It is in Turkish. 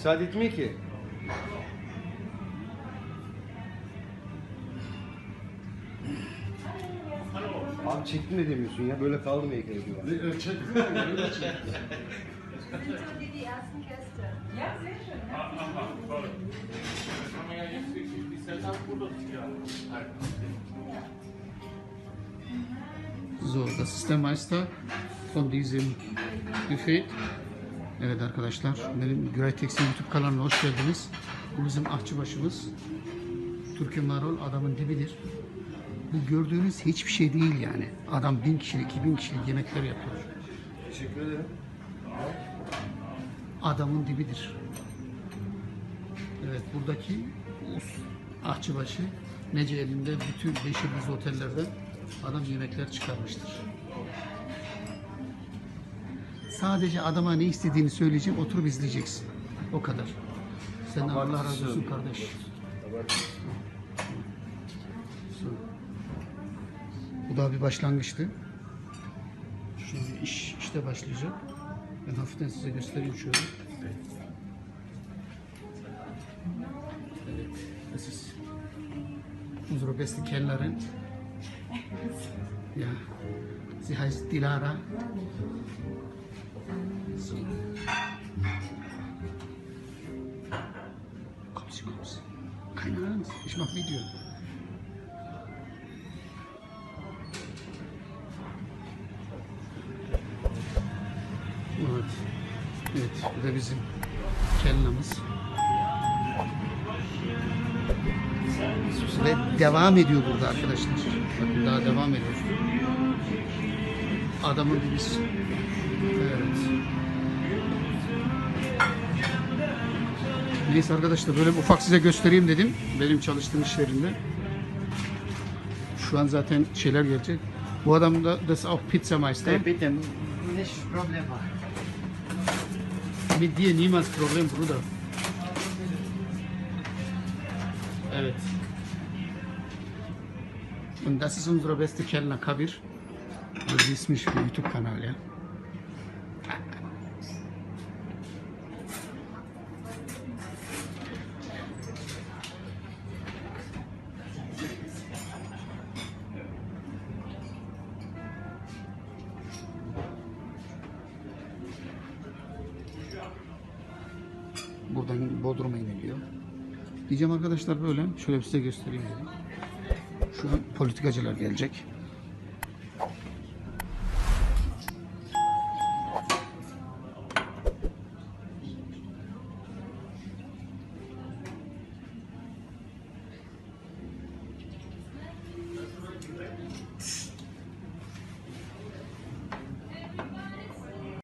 Müsaade etmiyor ki. Abi çektim de demiyorsun ya. Böyle kaldı mı heykeli diyor. Check. Sind so wie die ersten Gäste. Ja, sehr schön. Aha, toll. Dann kann man ja jetzt wirklich die Setup-Fotos hier halten. So, das ist der Meister von diesem Buffet. Evet arkadaşlar, benim Güray Tekstil YouTube kanalına hoş geldiniz. Bu bizim ahçıbaşımız. Türkü Marol adamın dibidir. Bu gördüğünüz hiçbir şey değil yani. Adam bin kişilik, iki bin kişilik yemekler yapıyor. Teşekkür ederim. Adamın dibidir. Evet, buradaki us, ahçıbaşı Nece elinde bütün beş yıldızlı otellerde adam yemekler çıkarmıştır. Sadece adama ne istediğini söyleyeceğim, oturup izleyeceksin. O kadar. Senden Allah razı olsun kardeş. Bu da bir başlangıçtı. Şimdi iş işte başlayacak. Ben hafiften size göstereyim şöyle. Evet, das ist unsere beste Kellnerin. Ja, sie heißt Dilara. Sie, kommen Sie. Keine Angst, ich Video. Evet. Evet, bu da bizim kellamız. Ve devam ediyor burada arkadaşlar. Bakın daha devam ediyor. Adamın dibiz. Evet. Neyse arkadaşlar böyle ufak size göstereyim dedim. Benim çalıştığım iş yerinde. Şu an zaten şeyler gelecek. Bu adam da das auch Pizzameister. Hey, bitte, nicht Probleme. Mit dir niemals Problem, Bruder. Evet. Und das ist unsere beste Kellner Kabir. Das ist mich für YouTube Kanal, ja. Buradan Bodrum'a iniliyor. Diyeceğim arkadaşlar böyle. Şöyle size göstereyim. Şu politikacılar gelecek.